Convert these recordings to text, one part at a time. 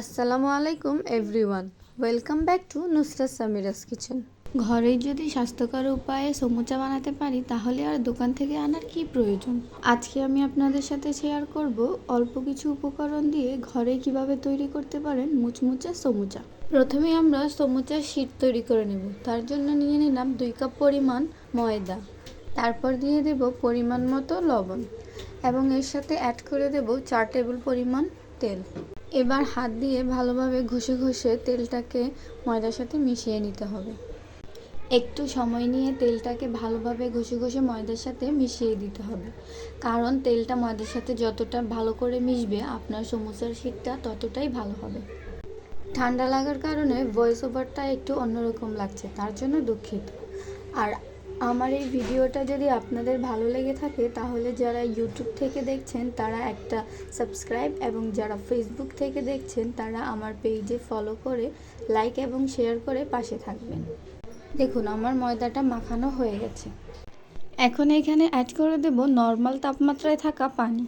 আসসালামু আলাইকুম everyone welcome back to Nusrat Samira's kitchen ঘরেই যদি স্বাস্থ্যকর উপায়ে সমুচা বানাতে পারি, তাহলে আর দোকান থেকে আনার কি প্রয়োজন? আজকে আমি আপনাদের সাথে শেয়ার করব অল্প কিছু উপকরণ দিয়ে ঘরে কীভাবে তৈরি করতে পারেন মুচমুচে সমুচা। প্রথমে আমরা সমুচার শীট তৈরি করে নেব। তার জন্য নিয়ে নিলাম দুই কাপ পরিমাণ ময়দা। তারপর দিয়ে দেব পরিমাণ মতো লবণ। এবং এর সাথে অ্যাড করে দেব চার টেবিল পরিমাণ তেল। এবার হাত দিয়ে ভালোভাবে ঘষে ঘষে তেলটাকে ময়দার সাথে মিশিয়ে নিতে হবে। একটু সময় নিয়ে তেলটাকে ভালোভাবে ঘষে ঘষে ময়দার সাথে মিশিয়ে দিতে হবে। কারণ তেলটা ময়দার সাথে যতটা ভালো করে মিশবে, আপনার সমোসার শীতটা ততটাই ভালো হবে। ঠান্ডা লাগার কারণে ভয়েস ওভারটা একটু অন্যরকম লাগছে, তার জন্য দুঃখিত। আর আমার এই ভিডিওটা যদি আপনাদের ভালো লেগে থাকে, তাহলে যারা ইউটিউব থেকে দেখছেন, তারা একটা সাবস্ক্রাইব এবং যারা ফেসবুক থেকে দেখছেন, তারা আমার পেজে ফলো করে লাইক এবং শেয়ার করে পাশে থাকবেন। দেখুন, আমার ময়দাটা মাখানো হয়ে গেছে। এখন এখানে অ্যাড করে দেব নর্মাল তাপমাত্রায় থাকা পানি।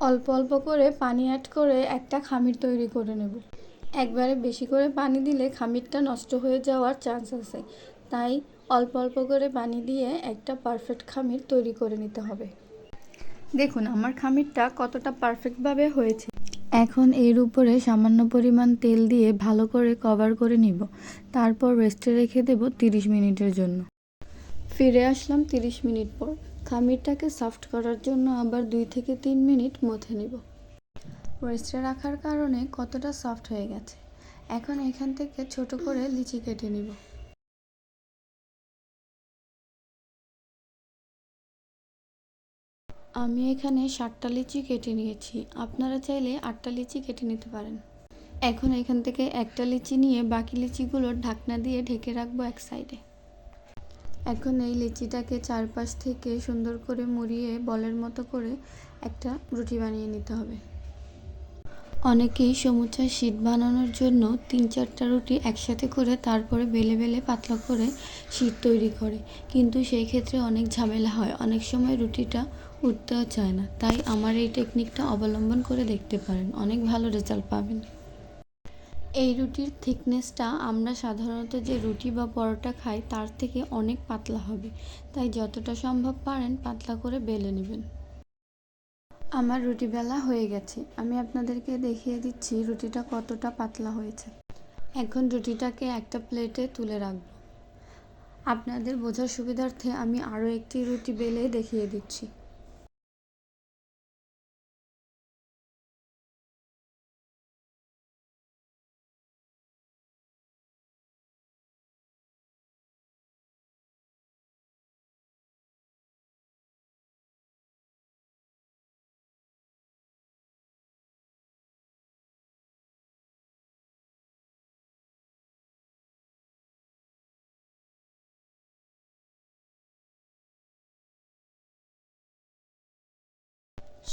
অল্প অল্প করে পানি অ্যাড করে একটা খামির তৈরি করে নেব। একবারে বেশি করে পানি দিলে খামিরটা নষ্ট হয়ে যাওয়ার চান্স আছে। তাই অল্প অল্প করে পানি দিয়ে একটা পারফেক্ট খামির তৈরি করে নিতে হবে। দেখুন আমার খামিরটা কতটা পারফেক্টভাবে হয়েছে। এখন এর উপরে সামান্য পরিমাণ তেল দিয়ে ভালো করে কভার করে নিব। তারপর রেস্টে রেখে দেব তিরিশ মিনিটের জন্য। ফিরে আসলাম তিরিশ মিনিট পর। খামিরটাকে সফট করার জন্য আবার দুই থেকে তিন মিনিট মথে নিব। রেস্টে রাখার কারণে কতটা সফট হয়ে গেছে। এখন এখান থেকে ছোট করে লিচি কেটে নিব। আমি এখানে সাতটা লিচি কেটে নিয়েছি। আপনারা চাইলে আটটা লিচি কেটে নিতে পারেন। এখন এখান থেকে একটা লিচি নিয়ে বাকি লিচিগুলোর ঢাকনা দিয়ে ঢেকে রাখব এক সাইডে। এখন এই লিচিটাকে চারপাশ থেকে সুন্দর করে মুড়িয়ে বলের মতো করে একটা রুটি বানিয়ে নিতে হবে। অনেকেই সমুচার শীট বানানোর জন্য তিন চারটা রুটি একসাথে করে তারপরে বেলে বেলে পাতলা করে শীট তৈরি করে। কিন্তু সেই ক্ষেত্রে অনেক ঝামেলা হয়। অনেক সময় রুটিটা উঠতেও চায় না। তাই আমার এই টেকনিকটা অবলম্বন করে দেখতে পারেন। অনেক ভালো রেজাল্ট পাবেন। এই রুটির থিকনেসটা আমরা সাধারণত যে রুটি বা পরোটা খাই, তার থেকে অনেক পাতলা হবে। তাই যতটা সম্ভব পারেন পাতলা করে বেলে নেবেন। আমার রুটি বেলা হয়ে গেছে। আমি আপনাদেরকে দেখিয়ে দিচ্ছি রুটিটা কতটা পাতলা হয়েছে। এখন রুটিটাকে একটা প্লেটে তুলে রাখব। আপনাদের বোঝার সুবিধার্থে আমি আরও একটি রুটি বেলে দেখিয়ে দিচ্ছি।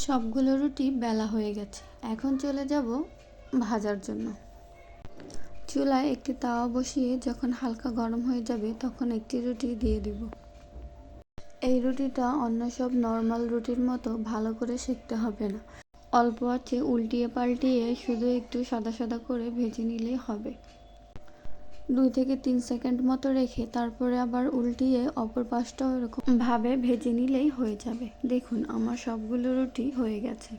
সবগুলো রুটি বেলা হয়ে গেছে। এখন চলে যাব ভাজার জন্য। চুলায় একটি তাওয়া বসিয়ে যখন হালকা গরম হয়ে যাবে তখন একটি রুটি দিয়ে দিব। এই রুটিটা অন্য সব নর্মাল রুটির মতো ভালো করে সেঁকতে হবে না। অল্প আছে উল্টিয়ে পাল্টিয়ে শুধু একটু সাদা সাদা করে ভেজে নিলেই হবে। দুই থেকে তিন সেকেন্ড মতো রেখে তারপরে আবার উল্টিয়ে অপর পাশটাও এরকম ভাবে ভেজে নিলেই হয়ে যাবে। দেখুন, আমার সবগুলো রুটি হয়ে গেছে।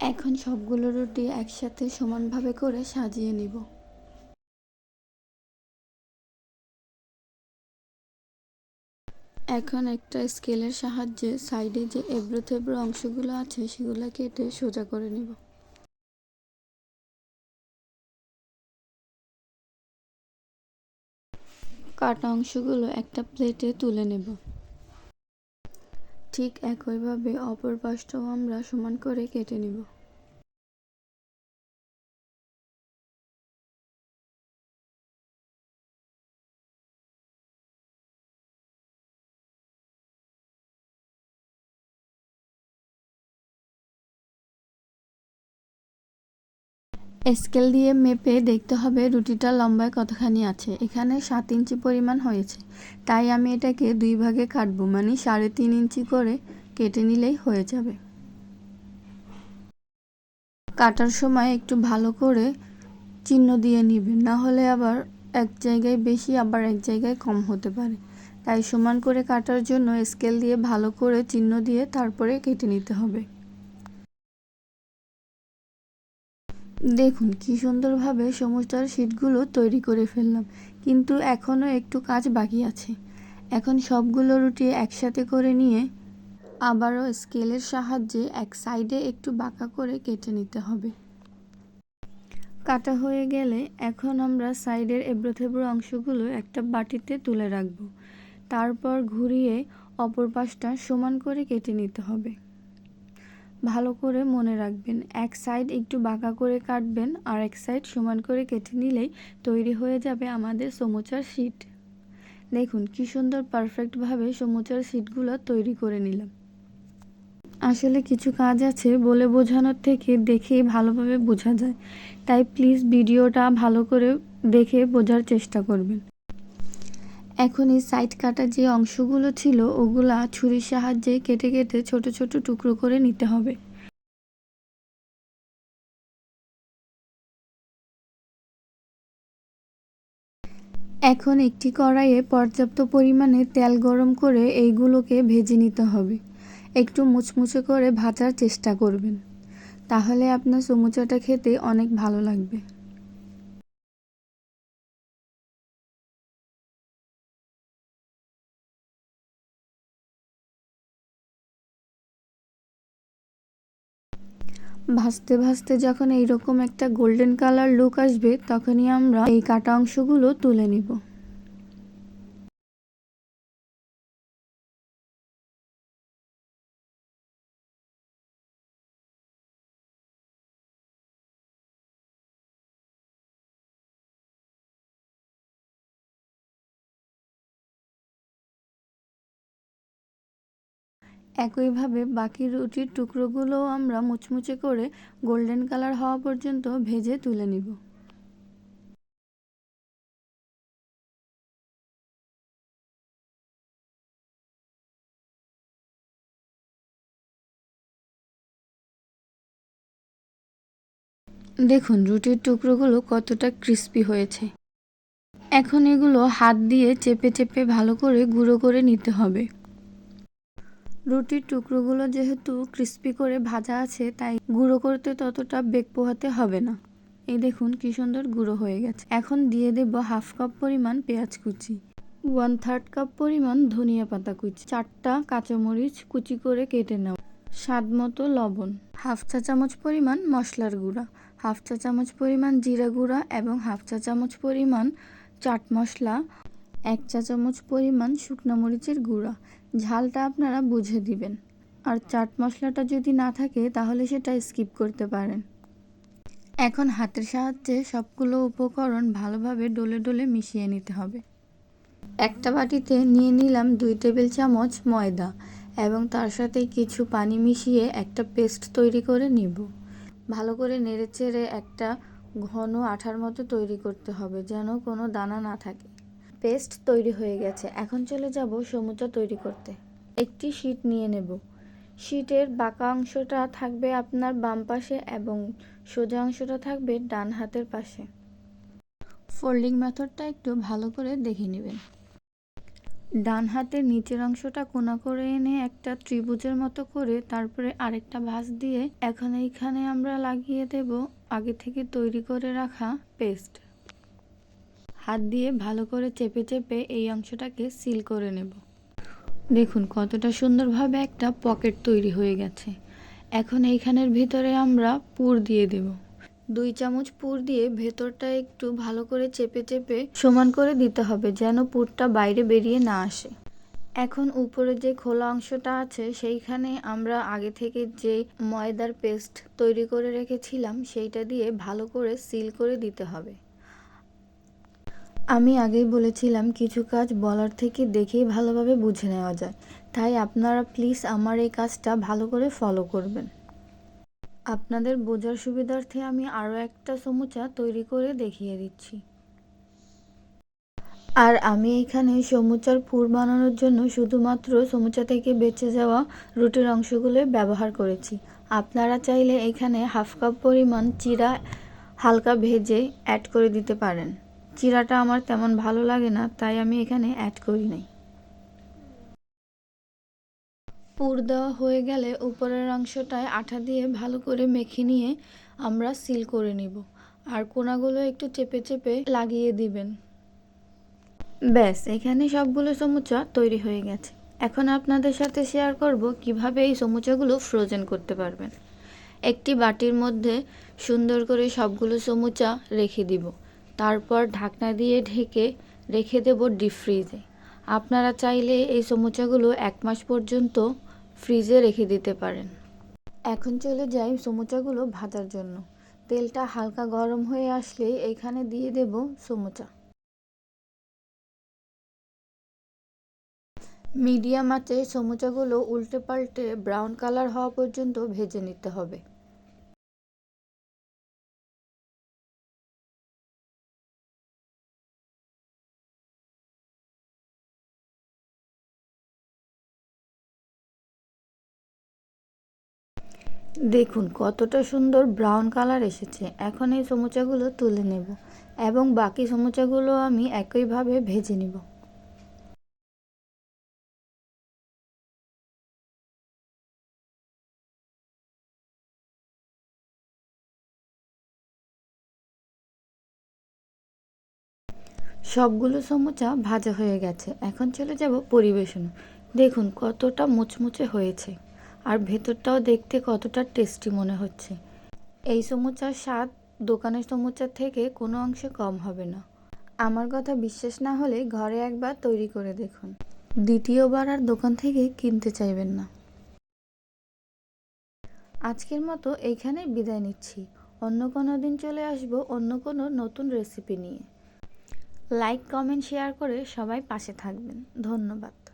এখন সবগুলো রুটি একসাথে সমানভাবে করে সাজিয়ে নিব। এখন একটা স্কেলের সাহায্যে সাইডে যে এবড়ো থেবড়ো অংশগুলো আছে, সেগুলো কেটে সোজা করে নিব। কাটা অংশগুলো একটা প্লেটে তুলে নেব। ঠিক একইভাবে অপর পাশটাও আমরা সমান করে কেটে নিব। স্কেল দিয়ে মেপে দেখতে হবে রুটিটা লম্বায় কতখানি আছে। এখানে সাত ইঞ্চি পরিমাণ হয়েছে। তাই আমি এটাকে দুই ভাগে কাটবো মানে সাড়ে তিন ইঞ্চি করে কেটে নিলেই হয়ে যাবে। কাটার সময় একটু ভালো করে চিহ্ন দিয়ে নেবেন, না হলে আবার এক জায়গায় বেশি, আবার এক জায়গায় কম হতে পারে। তাই সমান করে কাটার জন্য স্কেল দিয়ে ভালো করে চিহ্ন দিয়ে তারপরে কেটে নিতে হবে। দেখুন, কি সুন্দরভাবে সমুচার শীটগুলো তৈরি করে ফেললাম, কিন্তু এখনও একটু কাজ বাকি আছে। এখন সবগুলো রুটি একসাথে করে নিয়ে আবারও স্কেলের সাহায্যে এক সাইডে একটু বাঁকা করে কেটে নিতে হবে। কাটা হয়ে গেলে এখন আমরা সাইডের এবড়ো থেবড়ো অংশগুলো একটা বাটিতে তুলে রাখব। তারপর ঘুরিয়ে অপর পাশটা সমান করে কেটে নিতে হবে। ভালো করে মনে রাখবেন। এক সাইড একটু বাঁকা করে কাটবেন, আর এক সাইড সমান করে কেটে নিলেই তৈরি হয়ে যাবে আমাদের সমুচার শীট। দেখুন, কি সুন্দর পারফেক্টভাবে সমুচার শীটগুলো তৈরি করে নিলাম। আসলে কিছু কাজ আছে বলে বোঝানোর থেকে দেখেই ভালোভাবে বোঝা যায়। তাই প্লিজ ভিডিওটা ভালো করে দেখে বোঝার চেষ্টা করবেন। এখন এই সাইড কাটা যে অংশগুলো ছিল, ওগুলা ছুরির সাহায্যে কেটে কেটে ছোট ছোট টুকরো করে নিতে হবে। এখন একটি কড়াইয়ে পর্যাপ্ত পরিমাণে তেল গরম করে এইগুলোকে ভেজে নিতে হবে। একটু মুচমুচে করে ভাজার চেষ্টা করবেন। তাহলে আপনার সমুচাটা খেতে অনেক ভালো লাগবে। ভাজতে ভাজতে যখন এইরকম একটা গোল্ডেন কালার লুক আসবে, তখনই আমরা এই কাটা অংশগুলো তুলে নিব। একইভাবে বাকি রুটির টুকরোগুলোও আমরা মুচমুচে করে গোল্ডেন কালার হওয়া পর্যন্ত ভেজে তুলে নিব। দেখুন, রুটির টুকরোগুলো কতটা ক্রিস্পি হয়েছে। এখন এগুলো হাত দিয়ে চেপে চেপে ভালো করে গুঁড়ো করে নিতে হবে। রুটির টুকরোগুলো যেহেতু ক্রিস্পি করে ভাজা আছে, তাই গুঁড়ো করতে ততটা বেগ পোহাতে হবে না। এই দেখুন কি সুন্দর গুঁড়ো হয়ে গেছে। এখন দিয়ে দেব হাফ কাপ পরিমাণ পেঁয়াজ কুচি, ওয়ান থার্ড কাপ পরিমাণ ধনিয়া পাতা কুচি, চারটা কাঁচামরিচ কুচি করে কেটে নাও। স্বাদ মতো লবণ, হাফ চা চামচ পরিমাণ মশলার গুঁড়া, হাফ চা চামচ পরিমাণ জিরা গুঁড়া এবং হাফ চা চামচ পরিমাণ চাট মশলা, এক চা চামচ পরিমাণ শুকনো মরিচের গুঁড়া ঝালটা আপনারা বুঝে দিবেন। আর চাট মশলাটা যদি না থাকে, তাহলে সেটা স্কিপ করতে পারেন। এখন হাতের সাহায্যে সবগুলো উপকরণ ভালোভাবে ডলে ডলে মিশিয়ে নিতে হবে। একটা বাটিতে নিয়ে নিলাম দুই টেবিল চামচ ময়দা এবং তার সাথে কিছু পানি মিশিয়ে একটা পেস্ট তৈরি করে নিব। ভালো করে নেড়েচেড়ে একটা ঘন আঠার মতো তৈরি করতে হবে যেন কোনো দানা না থাকে। পেস্ট তৈরি হয়ে গেছে। এখন চলে যাব সমুচা তৈরি করতে। একটি শীট নিয়ে নেব। শীটের বাঁকা অংশটা থাকবে আপনার বাম পাশে এবং সোজা অংশটা থাকবে ডান হাতের পাশে। ফোল্ডিং মেথডটা একটু ভালো করে দেখে নেবেন। ডান হাতের নিচের অংশটা কোনা করে এনে একটা ত্রিভুজের মতো করে তারপরে আরেকটা ভাঁজ দিয়ে এখন এইখানে আমরা লাগিয়ে দেব আগে থেকে তৈরি করে রাখা পেস্ট। হাত দিয়ে ভালো করে চেপে চেপে এই অংশটাকে সিল করে নেব। দেখুন কতটা সুন্দরভাবে একটা পকেট তৈরি হয়ে গেছে। এখন এইখানের ভিতরে আমরা পুর দিয়ে দেব। দুই চামচ পুর দিয়ে ভেতরটা একটু ভালো করে চেপে চেপে সমান করে দিতে হবে যেন পুরটা বাইরে বেরিয়ে না আসে। এখন উপরে যে খোলা অংশটা আছে সেইখানে আমরা আগে থেকে যে ময়দার পেস্ট তৈরি করে রেখেছিলাম সেইটা দিয়ে ভালো করে সিল করে দিতে হবে। আমি আগেই বলেছিলাম, কিছু কাজ বলার থেকে দেখেই ভালোভাবে বুঝে নেওয়া যায়। তাই আপনারা প্লিজ আমার এই কাজটা ভালো করে ফলো করবেন। আপনাদের বোঝার সুবিধার্থে আমি আরও একটা সমুচা তৈরি করে দেখিয়ে দিচ্ছি। আর আমি এখানে সমুচার পুর বানানোর জন্য শুধুমাত্র সমুচা থেকে বেঁচে যাওয়া রুটির অংশগুলো ব্যবহার করেছি। আপনারা চাইলে এখানে হাফ কাপ পরিমাণ চিরা হালকা ভেজে অ্যাড করে দিতে পারেন। চিরাটা আমার তেমন ভালো লাগে না, তাই আমি এখানে অ্যাড করি নাই। পুর দেওয়া হয়ে গেলে উপরের অংশটায় আঠা দিয়ে ভালো করে মেখে নিয়ে আমরা সিল করে নিব। আর কোনাগুলো একটু চেপে চেপে লাগিয়ে দিবেন। ব্যাস, এখানে সবগুলো সমুচা তৈরি হয়ে গেছে। এখন আপনাদের সাথে শেয়ার করব কীভাবে এই সমুচাগুলো ফ্রোজেন করতে পারবেন। একটি বাটির মধ্যে সুন্দর করে সবগুলো সমুচা রেখে দিব। তারপর ঢাকনা দিয়ে ঢেকে রেখে দেব ডিপ ফ্রিজে। আপনারা চাইলে এই সমুচাগুলো এক মাস পর্যন্ত ফ্রিজে রেখে দিতে পারেন। এখন চলে যাই সমুচাগুলো ভাজার জন্য। তেলটা হালকা গরম হয়ে আসলে এখানে দিয়ে দেব সমুচা। মিডিয়াম আঁচে সমুচাগুলো উল্টে পাল্টে ব্রাউন কালার হওয়া পর্যন্ত ভেজে নিতে হবে। দেখুন, কতটা সুন্দর ব্রাউন কালার এসেছে। এখন এই সমুচাগুলো তুলে নেব এবং বাকি সমুচাগুলো আমি একইভাবে ভেজে নেব। সবগুলো সমুচা ভাজা হয়ে গেছে। এখন চলে যাব পরিবেশন। দেখুন, কতটা মুচমুচে হয়েছে। আর ভেতরটাও দেখতে কতটা টেস্টি মনে হচ্ছে। এই সমুচার স্বাদ দোকানের সমুচার থেকে কোনো অংশে কম হবে না। আমার কথা বিশ্বাস না হলে ঘরে একবার তৈরি করে দেখুন। দ্বিতীয়বার আর দোকান থেকে কিনতে চাইবেন না। আজকের মতো এইখানে বিদায় নিচ্ছি। অন্য কোনো দিন চলে আসব অন্য কোনো নতুন রেসিপি নিয়ে। লাইক কমেন্ট শেয়ার করে সবাই পাশে থাকবেন। ধন্যবাদ।